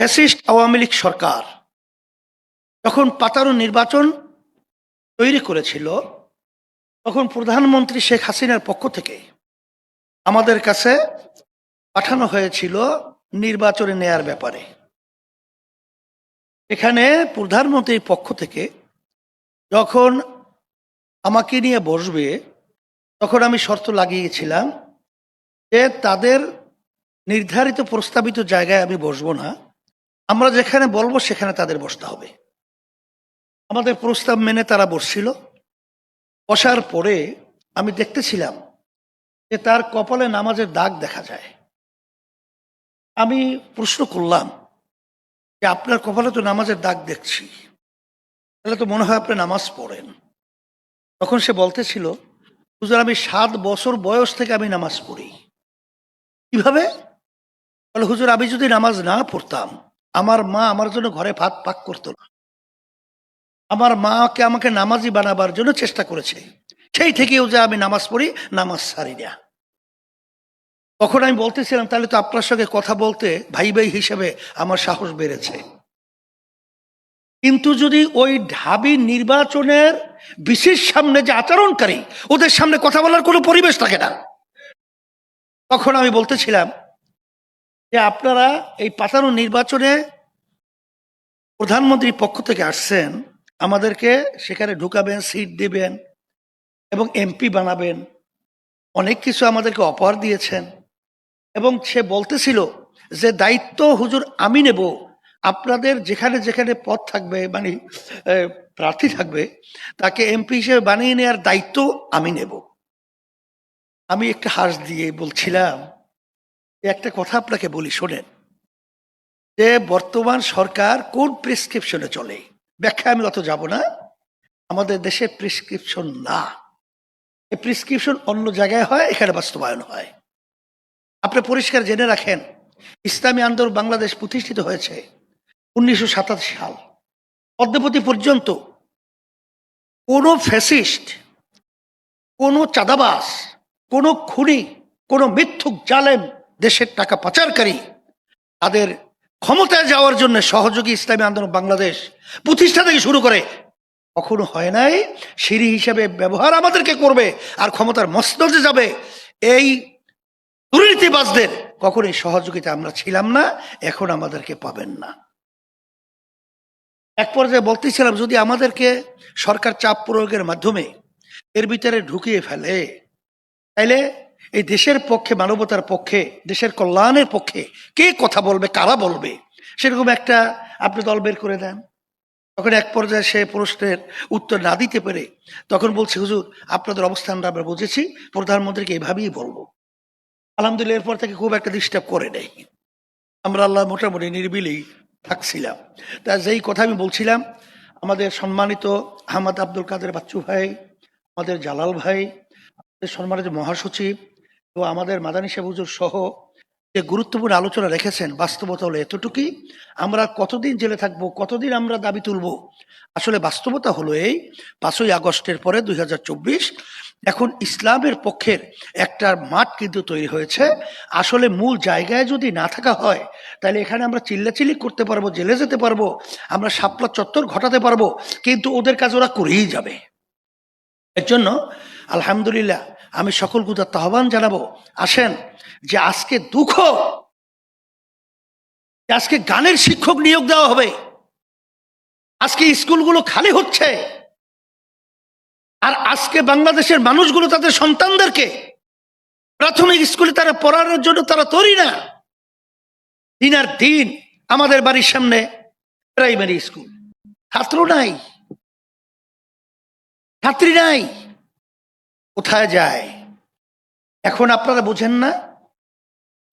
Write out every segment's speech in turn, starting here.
Fascist Awami League সরকার যখন পাতানো নির্বাচন তৈরি করেছিল, তখন প্রধানমন্ত্রী শেখ হাসিনার পক্ষ থেকে আমাদের কাছে পাঠানো হয়েছিল নির্বাচনে নেয়ার ব্যাপারে। এখানে প্রধানমন্ত্রীর পক্ষ থেকে যখন আমাকে নিয়ে বসবে, তখন আমি শর্ত লাগিয়েছিলাম যে তাদের নির্ধারিত প্রস্তাবিত জায়গায় আমি বসবো না। আমরা যেখানে বলব, সেখানে তাদের বসতে হবে। আমাদের প্রস্তাব মেনে তারা বসছিল। বসার পরে আমি দেখতেছিলাম যে তার কপালে নামাজের দাগ দেখা যায়। আমি প্রশ্ন করলাম যে, আপনার কপালে তো নামাজের দাগ দেখছি। তাহলে তো মনে হয় আপনি নামাজ পড়েন। তখন সে বলতেছিল, হুজুর, আমি সাত বছর বয়স থেকে আমি নামাজ পড়ি। কীভাবে? বলে হুজুর, আমি যদি নামাজ না পড়তাম আমার মা আমার জন্য ঘরে ভাত পাক করতো না। আমার মাকে আমাকে নামাজি বানাবার জন্য চেষ্টা করেছে। সেই থেকেও যে আমি নামাজ পড়ি, নামাজ সারি না। তখন আমি বলতেছিলাম, তাহলে তো আপনার সঙ্গে কথা বলতে ভাই ভাই হিসেবে আমার সাহস বেড়েছে। কিন্তু যদি ওই ঢাবি নির্বাচনের বিশেষ সামনে যে আচরণকারী, ওদের সামনে কথা বলার কোনো পরিবেশ থাকে না। তখন আমি বলতেছিলাম যে, আপনারা এই পাতানো নির্বাচনে প্রধানমন্ত্রীর পক্ষ থেকে আসছেন, আমাদেরকে সেখানে ঢুকাবেন সিট দিবেন এবং এমপি বানাবেন। অনেক কিছু আমাদেরকে অফার দিয়েছেন। এবং সে বলতেছিল যে, দায়িত্ব হুজুর আমি নেব। আপনাদের যেখানে যেখানে পদ থাকবে মানে প্রার্থী থাকবে, তাকে এমপি হিসেবে বানিয়ে নেওয়ার দায়িত্ব আমি নেব। আমি একটা হাস দিয়ে বলছিলাম, একটা কথা আপনাকে বলি, শোনেন। যে বর্তমান সরকার কোন প্রেসক্রিপশনে চলে? ব্যাখ্যা আমি অত যাব না। আমাদের দেশে প্রেসক্রিপশন না। এই প্রেসক্রিপশন অন্য জায়গায় হয়, এখানে বাস্তবায়ন হয়। আপনি পরিষ্কার জেনে রাখেন, ইসলামী আন্দোলন বাংলাদেশ প্রতিষ্ঠিত হয়েছে উনিশশো সাতাশি সাল। পদ্মপতি পর্যন্ত কোনো ফ্যাসিস্ট, কোনো চাঁদাবাস কোনো খুনি, কোনো মিথ্যুক জালেম দেশের টাকা পাচারকারী তাদের ক্ষমতায় যাওয়ার জন্য সহযোগী ইসলামী আন্দোলন বাংলাদেশ প্রতিষ্ঠা থেকে শুরু করে কখনো হয় নাই, সিঁড়ি হিসাবে ব্যবহার আমাদেরকে করবে আর ক্ষমতার মস্তদে যাবে। এই দুর্নীতিবাজদের কখনোই সহযোগিতা আমরা ছিলাম না, এখন আমাদেরকে পাবেন না। এক পর্যায়ে বলতেছিলাম, যদি আমাদেরকে সরকার চাপ প্রয়োগের মাধ্যমে এর ভিতরে ঢুকিয়ে ফেলে, তাইলে এই দেশের পক্ষে, মানবতার পক্ষে, দেশের কল্যাণের পক্ষে কে কথা বলবে, কারা বলবে? সেরকম একটা আপনি দল বের করে দেন। তখন এক পর্যায়ে সে প্রশ্নের উত্তর না দিতে পেরে তখন বলছে, হুজুর, আপনাদের অবস্থানটা আমরা বুঝেছি, প্রধানমন্ত্রীকে এভাবেই বলব। আলহামদুলিল্লাহ, এরপর থেকে খুব একটা ডিস্টার্ব করে নেই। আমরা আল্লাহ মোটামুটি নির্বিলেই থাকছিলাম। তা যেই কথা আমি বলছিলাম, আমাদের সম্মানিত আহমদ আব্দুল কাদের বাচ্চু ভাই, আমাদের জালাল ভাই সম্মানিত মহাসচিব ও আমাদের মাদানী সাহুজুর সহ যে গুরুত্বপূর্ণ আলোচনা রেখেছেন, বাস্তবতা হলো এতটুকুই। আমরা কতদিন জেলে থাকব, কতদিন আমরা দাবি তুলব? আসলে বাস্তবতা হলো এই, পাঁচই আগস্টের পরে দুই হাজার চব্বিশ এখন ইসলামের পক্ষের একটা মাঠ কিন্তু তৈরি হয়েছে। আসলে মূল জায়গায় যদি না থাকা হয়, তাহলে এখানে আমরা চিল্লাচিল্লি করতে পারব, জেলে যেতে পারব, আমরা সাপলা চত্বর ঘটাতে পারব, কিন্তু ওদের কাজ ওরা করেই যাবে। এর জন্য আলহামদুলিল্লাহ, আমি সকল গুদার আহ্বান জানাব। আসেন, যে আজকে দুঃখ আজকে গানের শিক্ষক নিয়োগ দেওয়া হবে। আজকে স্কুলগুলো খালি হচ্ছে। আর আজকে বাংলাদেশের মানুষগুলো তাদের সন্তানদেরকে প্রাথমিক স্কুলে তারা পড়ানোর জন্য তারা তৈরি না। দিন আর দিন আমাদের বাড়ির সামনে প্রাইমারি স্কুল ছাত্র নাই। ছাত্রী নাই। কোথায় যায়? এখন আপনারা বুঝেন না?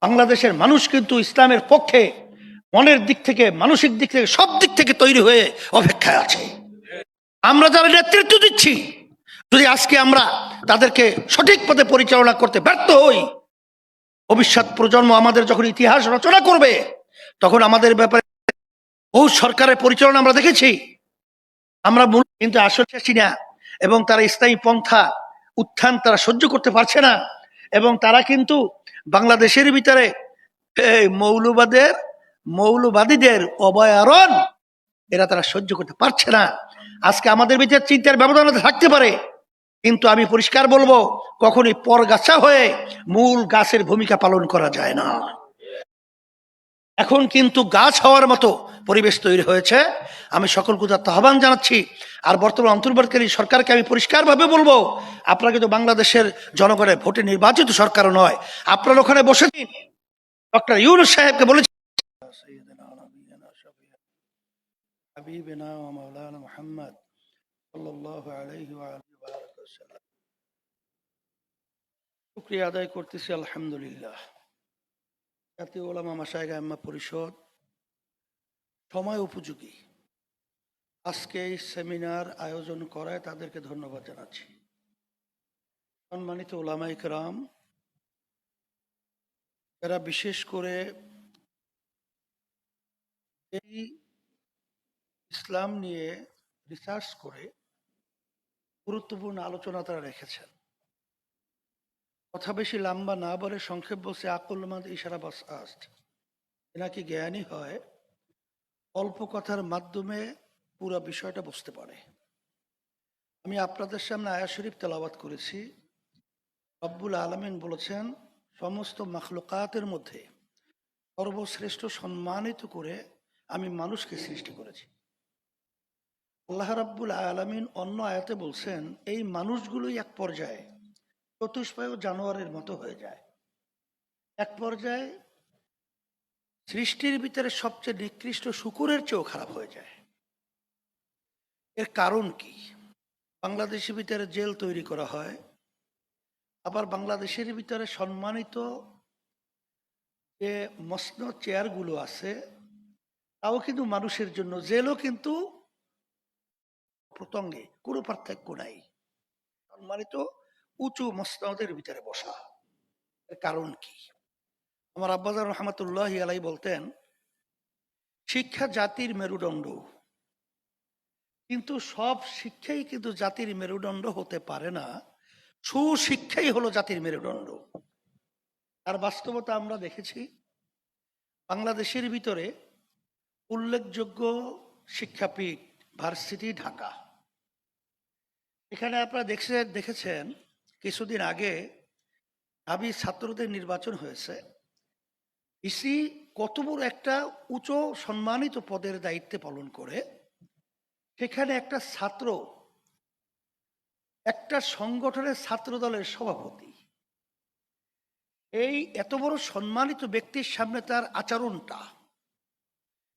বাংলাদেশের মানুষ কিন্তু ইসলামের পক্ষে মনের দিক থেকে, মানসিক দিক থেকে, সব দিক থেকে তৈরি হয়ে অপেক্ষায় আছে। আমরা যারা নেতৃত্ব দিচ্ছি, যদি আজকে আমরা তাদেরকে সঠিক পথে পরিচালনা করতে ব্যর্থ হই, ভবিষ্যৎ প্রজন্ম আমাদের যখন ইতিহাস রচনা করবে, তখন আমাদের ব্যাপারে বহু সরকারের পরিচালনা আমরা দেখেছি। আমরা কিন্তু আসলে চাচ্ছি না, এবং তারা ইসলামী পন্থা উত্থান তারা সহ্য করতে পারছে না। এবং তারা কিন্তু বাংলাদেশের ভিতরে এই মৌলবাদের, মৌলবাদীদের অবয়ারণ এরা তারা সহ্য করতে পারছে না। আজকে আমাদের ভিতরে চিন্তার ব্যবধান থাকতে পারে। কিন্তু আমি পরিষ্কার বলব, কখনই পরগাছা হয়ে মূল গাছের ভূমিকা পালন করা যায় না। এখন কিন্তু গাছ হওয়ার মতো পরিবেশ তৈরি হয়েছে। আমি সকল কুদার্থ আহ্বান জানাচ্ছি। আর বর্তমান অন্তর্বর্তকারী সরকারকে আমি পরিষ্কারভাবে বলব, আপনারা কিন্তু বাংলাদেশের জনগণের ভোটে নির্বাচিত সরকারও নয়। আপনার ওখানে বসে দিন। ডক্টর ইউনুস সাহেবকে বলেছেন আদায় করতেছি, আলহামদুলিল্লাহ। জাতীয় ওলামা মাসায় গাম্মা পরিষদ, সময় উপযোগী। আজকে এই সেমিনার আয়োজন করায় তাদেরকে ধন্যবাদ জানাচ্ছি। সম্মানিত ওলামাই রাম যারা বিশেষ করে এই ইসলাম নিয়ে রিসার্চ করে গুরুত্বপূর্ণ আলোচনা তারা রেখেছেন। কথা বেশি লম্বা না বলে সংক্ষেপ বলছে, আকলমাদ ইশারা বাস আস্ট নাকি জ্ঞানী হয়, অল্প কথার মাধ্যমে পুরো বিষয়টা বুঝতে পারে। আমি আপনাদের সামনে আয়া শরীফ তেলাবাত করেছি। রব্বুল আলমিন বলেছেন, সমস্ত মাখলুকাতের মধ্যে সর্বশ্রেষ্ঠ সম্মানিত করে আমি মানুষকে সৃষ্টি করেছি। আল্লাহ রাব্বুল আলমিন অন্য আয়াতে বলছেন, এই মানুষগুলোই এক পর্যায়ে চতুষ্পায় জানোয়ারের মতো হয়ে যায়। এক পর্যায়ে সৃষ্টির ভিতরে সবচেয়ে নিকৃষ্ট শুকুরের চেয়েও খারাপ হয়ে যায়। এর কারণ কি? বাংলাদেশের ভিতরে জেল তৈরি করা হয়, আবার বাংলাদেশের ভিতরে সম্মানিত যে মসন চেয়ারগুলো আছে, তাও কিন্তু মানুষের জন্য, জেলও কিন্তু প্রতঙ্গে কোনো পার্থক্য নাই। সম্মানিত উঁচু মসনদের ভিতরে বসা। এর কারণ কি? আমার আব্বাজার রহমতুল্লাহ আলাই বলতেন, শিক্ষা জাতির মেরুদণ্ড। কিন্তু সব শিক্ষাই কিন্তু জাতির মেরুদণ্ড হতে পারে না। সুশিক্ষাই হলো জাতির মেরুদণ্ড। আর বাস্তবতা আমরা দেখেছি। বাংলাদেশের ভিতরে উল্লেখযোগ্য শিক্ষাপীঠ ভার্সিটি ঢাকা। এখানে আপনারা দেখছে, দেখেছেন কিছুদিন আগে আমি ছাত্রদের নির্বাচন হয়েছে। ইসি কত বড় একটা উঁচু সম্মানিত পদের দায়িত্বে পালন করে। সেখানে একটা ছাত্র, একটা সংগঠনের ছাত্র দলের সভাপতি। এই এত বড় সম্মানিত ব্যক্তির সামনে তার আচরণটা,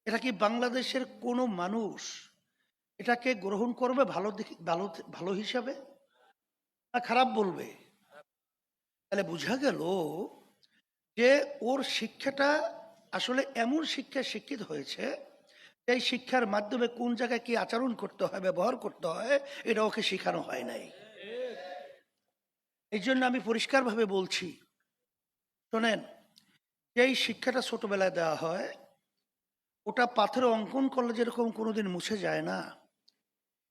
এটা কি বাংলাদেশের কোনো মানুষ এটাকে গ্রহণ করবে ভালো ভালো ভালো হিসাবে? না খারাপ বলবে। তাহলে বোঝা গেল যে ওর শিক্ষাটা আসলে এমন শিক্ষায় শিক্ষিত হয়েছে এই শিক্ষার মাধ্যমে কোন জায়গায় কি আচরণ করতে হয়, ব্যবহার করতে হয়, এটা ওকে শেখানো হয় নাই। এই জন্য আমি পরিষ্কারভাবে বলছি, শোনেন, যেই শিক্ষাটা ছোটবেলায় দেওয়া হয়, ওটা পাথরে অঙ্কন করলে যেরকম কোনোদিন মুছে যায় না,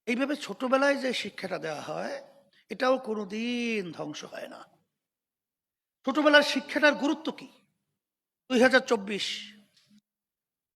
এইভাবে ছোটবেলায় যে শিক্ষাটা দেওয়া হয় এটাও কোনোদিন ধ্বংস হয় না। ছোটবেলার শিক্ষাটার গুরুত্ব কি? দুই হাজার চব্বিশ